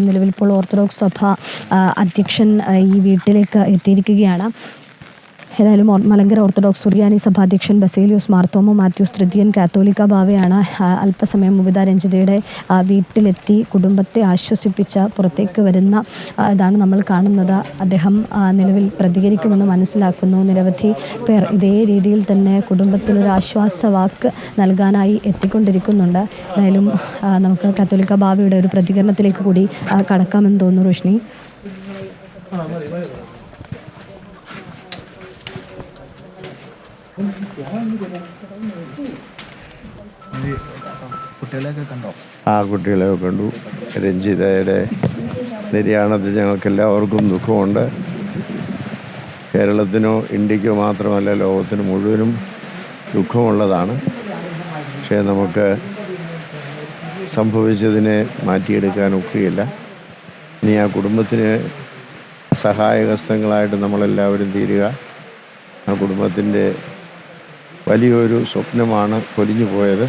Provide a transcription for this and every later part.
നിലവിൽ ഇപ്പോൾ ഓർത്തഡോക്സ് സഭ അധ്യക്ഷൻ ഈ വീട്ടിലേക്ക് എത്തിയിരിക്കുകയാണ്. ഏതായാലും മലങ്കര ഓർത്തഡോക്സ് സുറിയാനി സഭാധ്യക്ഷൻ ബസേലിയോസ് മാർത്തോമോ മാത്യൂസ് തൃതീയൻ കാത്തോലിക്ക ബാവയാണ് അല്പസമയം മുബിത രഞ്ജിതയുടെ വീട്ടിലെത്തി കുടുംബത്തെ ആശ്വസിപ്പിച്ച പുറത്തേക്ക് വരുന്ന ഇതാണ് നമ്മൾ കാണുന്നത്. അദ്ദേഹം നിലവിൽ പ്രതികരിക്കുമെന്ന് മനസ്സിലാക്കുന്നു. നിരവധി പേർ ഇതേ രീതിയിൽ തന്നെ കുടുംബത്തിനൊരു ആശ്വാസവാക്ക് നൽകാനായി എത്തിക്കൊണ്ടിരിക്കുന്നുണ്ട്. എന്തായാലും ആ, നമുക്ക് കാത്തോലിക്ക ബാവയുടെ ഒരു പ്രതികരണത്തിലേക്ക് കൂടി കടക്കാമെന്ന് തോന്നുന്നു റോഷ്നി കുട്ടികളെയൊക്കെ കണ്ടോ ആ കുട്ടികളെ കണ്ടു. രഞ്ജിതയുടെ നിര്യാണത്തിൽ ഞങ്ങൾക്ക് എല്ലാവർക്കും ദുഃഖമുണ്ട്. കേരളത്തിനോ ഇന്ത്യക്കോ മാത്രമല്ല ലോകത്തിന് മുഴുവനും ദുഃഖമുള്ളതാണ്. പക്ഷേ നമുക്ക് സംഭവിച്ചതിനെ മാറ്റിയെടുക്കാൻ ഒക്കുകയില്ല. ഇനി ആ കുടുംബത്തിന് സഹായഹസ്തങ്ങളായിട്ട് നമ്മളെല്ലാവരും തീരുക. ആ കുടുംബത്തിന്റെ വലിയൊരു സ്വപ്നമാണ് പൊലിഞ്ഞു പോയത്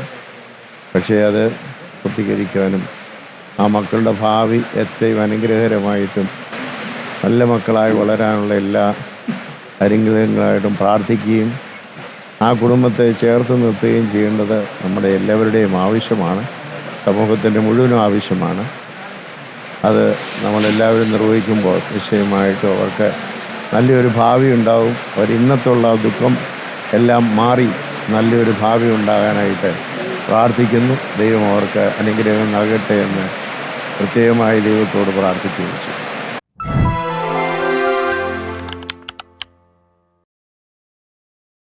പക്ഷേ അത് പൂർത്തീകരിക്കാനും ആ മക്കളുടെ ഭാവി എത്രയും അനുഗ്രഹകരമായിട്ടും നല്ല മക്കളായി വളരാനുള്ള എല്ലാ അനുഗ്രഹങ്ങളായിട്ടും പ്രാർത്ഥിക്കുകയും ആ കുടുംബത്തെ ചേർത്ത് നിർത്തുകയും ചെയ്യേണ്ടത് നമ്മുടെ എല്ലാവരുടെയും ആവശ്യമാണ്. സമൂഹത്തിന്റെ മുഴുവനും ആവശ്യമാണ്. അത് നമ്മളെല്ലാവരും നിർവഹിക്കുമ്പോൾ നിശ്ചയമായിട്ടും അവർക്ക് നല്ലൊരു ഭാവി ഉണ്ടാവും. അവർ ഇന്നത്തുള്ള ദുഃഖം എല്ലാം മാറി നല്ലൊരു ഭാവി ഉണ്ടാകാനായിട്ട് പ്രാർത്ഥിക്കുന്നു. ദൈവം അവർക്ക് അനുഗ്രഹം നൽകട്ടെ എന്ന് പ്രത്യേകമായി ദൈവത്തോട് പ്രാർത്ഥിക്കുകയും ചെയ്യും.